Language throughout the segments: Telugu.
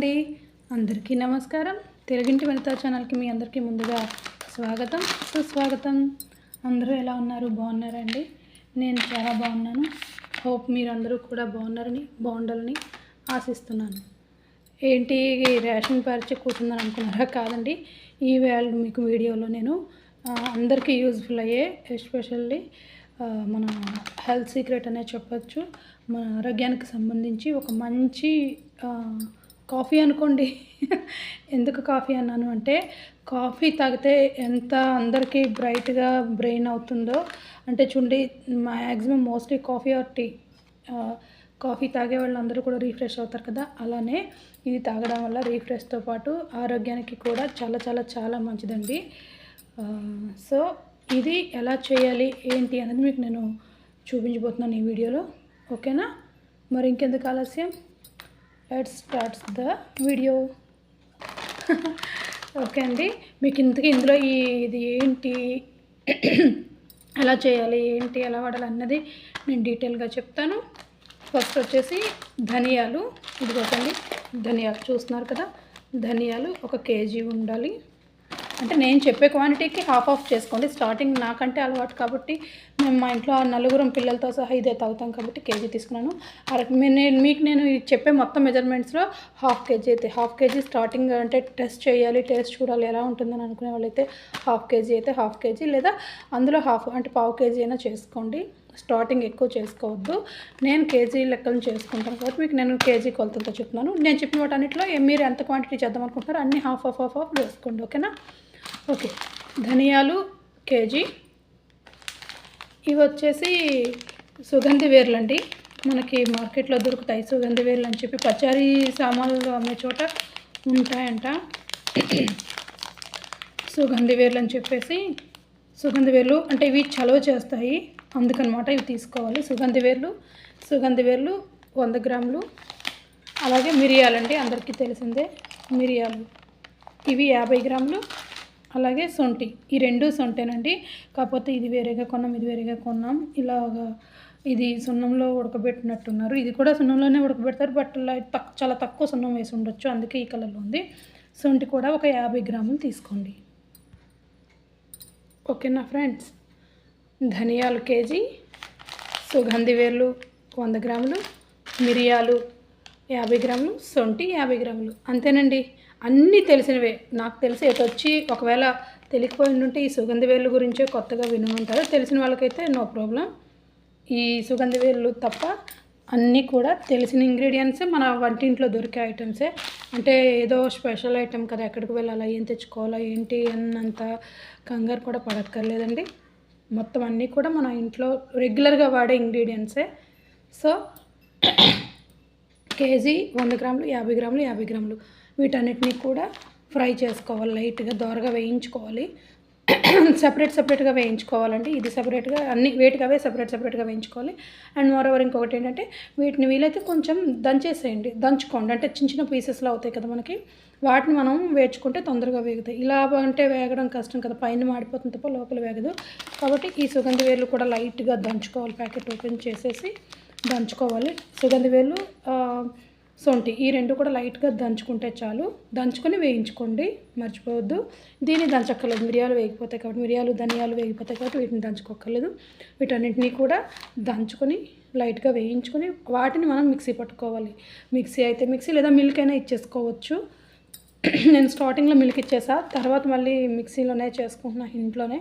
అండి. అందరికీ నమస్కారం. తెలుగింటి వనితా ఛానల్కి మీ అందరికీ ముందుగా స్వాగతం. సుస్వాగతం. అందరూ ఎలా ఉన్నారు? బాగున్నారండి? నేను చాలా బాగున్నాను. హోప్ మీరందరూ కూడా బాగున్నారని బాగుండాలని ఆశిస్తున్నాను. ఏంటి రేషన్ పరిచి కూర్చుందని అనుకున్నారా? కాదండి. ఈ వేళ మీకు వీడియోలో నేను అందరికీ యూజ్ఫుల్ అయ్యే ఎస్పెషల్లీ మన హెల్త్ సీక్రెట్ అనే చెప్పచ్చు. మన ఆరోగ్యానికి సంబంధించి ఒక మంచి కాఫీ అనుకోండి. ఎందుకు కాఫీ అన్నాను అంటే కాఫీ తాగితే ఎంత అందరికీ బ్రైట్గా బ్రెయిన్ అవుతుందో. అంటే చూడండి maximum mostly coffee or tea. Coffee తాగే వాళ్ళందరూ కూడా రీఫ్రెష్ అవుతారు కదా. అలానే ఇది తాగడం వల్ల రీఫ్రెష్తో పాటు ఆరోగ్యానికి కూడా చాలా చాలా చాలా మంచిదండి. సో ఇది ఎలా చేయాలి ఏంటి అనేది మీకు నేను చూపించబోతున్నాను ఈ వీడియోలో. ఓకేనా? మరి ఇంకెందుకు ఆలస్యం? Let starts the video okay అండి మీకు ఇంతకీ ఇందులో ఈ ఇది ఏంటి? ఎలా చేయాలి ఏంటి ఎలా వాడాలి అన్నది నేను డీటెయిల్గా చెప్తాను. ఫస్ట్ వచ్చేసి ధనియాలు. ఇదిగోకండి ధనియాలు చూస్తున్నారు కదా? ధనియాలు ఒక కేజీ ఉండాలి. అంటే నేను చెప్పే క్వాంటిటీకి హాఫ్ ఆఫ్ చేసుకోండి. స్టార్టింగ్ నాకంటే అలవాటు కాబట్టి మేము మా ఇంట్లో నలుగురం పిల్లలతో సహా ఇదే తాగుతాం కాబట్టి కేజీ తీసుకున్నాను. అర మీ- నేను మీకు నేను చెప్పే మొత్తం మెజర్మెంట్స్లో హాఫ్ కేజీ అయితే హాఫ్ కేజీ స్టార్టింగ్ అంటే టెస్ట్ చేయాలి టేస్ట్ చూడాలి ఎలా ఉంటుందని అనుకునే వాళ్ళైతే హాఫ్ కేజీ అయితే హాఫ్ కేజీ లేదా అందులో హాఫ్ అంటే పావు కేజీ అయినా చేసుకోండి. స్టార్టింగ్ ఎక్కువ చేసుకోవద్దు. నేను కేజీ లెక్కలను చేసుకుంటాను కాబట్టి మీకు నేను కేజీ కొలతలతో చెప్తున్నాను. నేను చెప్పిన వాటన్నిటిలో మీరు ఎంత క్వాంటిటీ చేద్దాం అనుకుంటున్నారో అన్ని హాఫ్ హాఫ్ హాఫ్ హాఫ్ వేసుకోండి ఓకేనా ఓకే. ధనియాలు కేజీ. ఇవి వచ్చేసి సుగంధి వేర్లు అండి మనకి మార్కెట్లో దొరుకుతాయి సుగంధి వేర్లు అని చెప్పి పచారీ సామాన్లు అమ్మే చోట ఉంటాయంట. సుగంధి వేర్లు అని చెప్పేసి సుగంధి వేర్లు అంటే ఇవి చలవ చేస్తాయి. అందుకనమాట ఇవి తీసుకోవాలి. సుగంధి వేర్లు సుగంధి వేర్లు వంద గ్రాములు. అలాగే మిరియాలండి అందరికీ తెలిసిందే. మిరియాలు. ఇవి యాభై గ్రాములు. అలాగే సొంటి. ఈ రెండు సొంటేనండి. కాకపోతే ఇది వేరేగా కొన్నాం ఇది వేరేగా కొన్నాం. ఇలాగా ఇది సున్నంలో ఉడకబెట్టినట్టున్నారు. ఇది కూడా సున్నంలోనే ఉడకబెడతారు. బట్ తక్ చాలా తక్కువ సున్నం వేసి ఉండొచ్చు. అందుకే ఈ కలర్లో ఉంది. సొంటి కూడా ఒక యాభై గ్రాములు తీసుకోండి. ఓకేనా ఫ్రెండ్స్? ధనియాలు కేజీ సుగంధి వేర్లు వంద గ్రాములు మిరియాలు యాభై గ్రాములు సొంటి యాభై గ్రాములు. అంతేనండి. అన్నీ తెలిసినవే. నాకు తెలిసి ఎటు వచ్చి ఒకవేళ తెలియకపోయి ఉంటే ఈ సుగంధ వేళ్ళు గురించే కొత్తగా వినుంటారు. తెలిసిన వాళ్ళకైతే నో ప్రాబ్లం. ఈ సుగంధ వేర్లు తప్ప అన్నీ కూడా తెలిసిన ఇంగ్రీడియంట్సే మన వంటింట్లో దొరికే ఐటమ్సే. అంటే ఏదో స్పెషల్ ఐటమ్ కదా ఎక్కడికి వెళ్ళాలా ఏం తెచ్చుకోవాలా ఏంటి అన్నంత కంగారు కూడా పడక్కర్లేదండి. మొత్తం అన్నీ కూడా మన ఇంట్లో రెగ్యులర్గా వాడే ఇంగ్రీడియంట్సే. సో కేజీ వంద గ్రాములు యాభై గ్రాములు యాభై గ్రాములు. వీటన్నిటిని కూడా ఫ్రై చేసుకోవాలి లైట్గా దోరగా వేయించుకోవాలి. సపరేట్ సపరేట్గా వేయించుకోవాలండి. ఇది సపరేట్గా అన్ని వేటికవే సపరేట్ సపరేట్గా వేయించుకోవాలి. అండ్ మోరోవర్ ఇంకొకటి ఏంటంటే వీటిని వీలైతే కొంచెం దంచేసేయండి. దంచుకోండి. అంటే చిన్న చిన్న పీసెస్లో అవుతాయి కదా మనకి. వాటిని మనం వేచుకుంటే తొందరగా వేగుతాయి. ఇలా అంటే వేగడం కష్టం కదా. పైన మాడిపోతుంది తప్ప లోపల వేగదు. కాబట్టి ఈ సుగంధ వేర్లు కూడా లైట్గా దంచుకోవాలి. ప్యాకెట్ ఓపెన్ చేసేసి దంచుకోవాలి. సుగంధ వేర్లు సొంటి ఈ రెండు కూడా లైట్గా దంచుకుంటే చాలు. దంచుకొని వేయించుకోండి. మర్చిపోవద్దు. దీన్ని దంచక్కర్లేదు. మిరియాలు వేగిపోతాయి కాబట్టి మిరియాలు ధనియాలు వేగిపోతాయి కాబట్టి వీటిని దంచుకోక్కర్లేదు. వీటన్నిటిని కూడా దంచుకొని లైట్గా వేయించుకొని వాటిని మనం మిక్సీ పట్టుకోవాలి. మిక్సీ అయితే మిక్సీ లేదా మిల్క్ అయినా ఇచ్చేసుకోవచ్చు. నేను స్టార్టింగ్లో మిల్క్ ఇచ్చేసా. తర్వాత మళ్ళీ మిక్సీలోనే చేసుకుంటున్నా ఇంట్లోనే.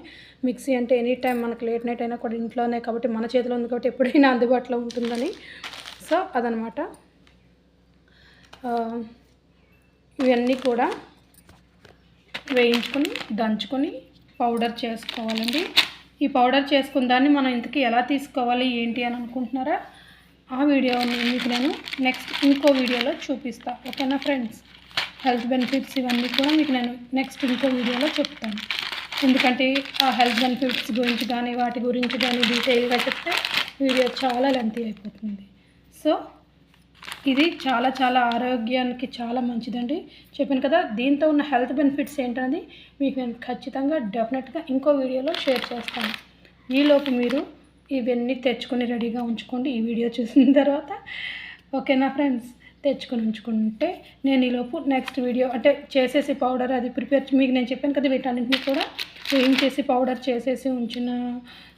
మిక్సీ అంటే ఎనీ టైం మనకు లేట్ నైట్ అయినా కూడా ఇంట్లోనే కాబట్టి మన చేతిలో ఉంది కాబట్టి ఎప్పుడైనా అందుబాటులో ఉంటుందని. సో అదనమాట. ఇవన్నీ కూడా వేయించుకొని దంచుకొని పౌడర్ చేసుకోవాలండి. ఈ పౌడర్ చేసుకున్న దాన్ని మనం ఇంతకీ ఎలా తీసుకోవాలి ఏంటి అని అనుకుంటున్నారా? ఆ వీడియోని మీకు నేను నెక్స్ట్ ఇంకో వీడియోలో చూపిస్తా. ఓకేనా ఫ్రెండ్స్? హెల్త్ బెనిఫిట్స్ ఇవన్నీ కూడా మీకు నేను నెక్స్ట్ ఇంకో వీడియోలో చెప్తాను. ఎందుకంటే ఆ హెల్త్ బెనిఫిట్స్ గురించి కానీ వాటి గురించి కానీ డీటెయిల్గా చెప్తే వీడియో చాలా లెంతీ అయిపోతుంది. సో ఇది చాలా చాలా ఆరోగ్యానికి చాలా మంచిదండి. చెప్పాను కదా దీంతో ఉన్న హెల్త్ బెనిఫిట్స్ ఏంటనేది మీకు నేను ఖచ్చితంగా డెఫినెట్గా ఇంకో వీడియోలో షేర్ చేస్తాను. ఈలోపు మీరు ఇవన్నీ తెచ్చుకొని రెడీగా ఉంచుకోండి. ఈ వీడియో చూసిన తర్వాత ఓకేనా ఫ్రెండ్స్? తెచ్చుకొని ఉంచుకుంటే నేను ఈలోపు నెక్స్ట్ వీడియో అంటే చేసేసి పౌడర్ అది ప్రిపేర్ మీకు నేను చెప్పాను కదా వీటన్నింటినీ కూడా వేయించేసి పౌడర్ చేసేసి ఉంచిన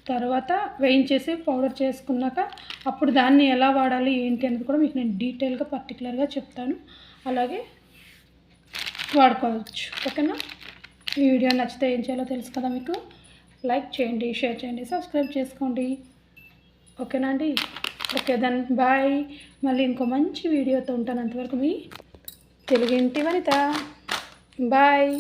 తర్వాత వేయించేసి పౌడర్ చేసుకున్నాక అప్పుడు దాన్ని ఎలా వాడాలి ఏంటి అనేది కూడా మీకు నేను డీటెయిల్గా పర్టికులర్గా చెప్తాను. అలాగే వాడుకోవచ్చు. ఓకేనా? ఈ వీడియో నచ్చితే ఏం చేయాలో తెలుసు కదా మీకు? లైక్ చేయండి షేర్ చేయండి సబ్స్క్రైబ్ చేసుకోండి. ఓకేనా అండి? Okay then bye. మళ్ళీ ఇంకో మంచి వీడియోతో ఉంటాను అంతవరకు మీ తెలుగింటి వనిత. బాయ్.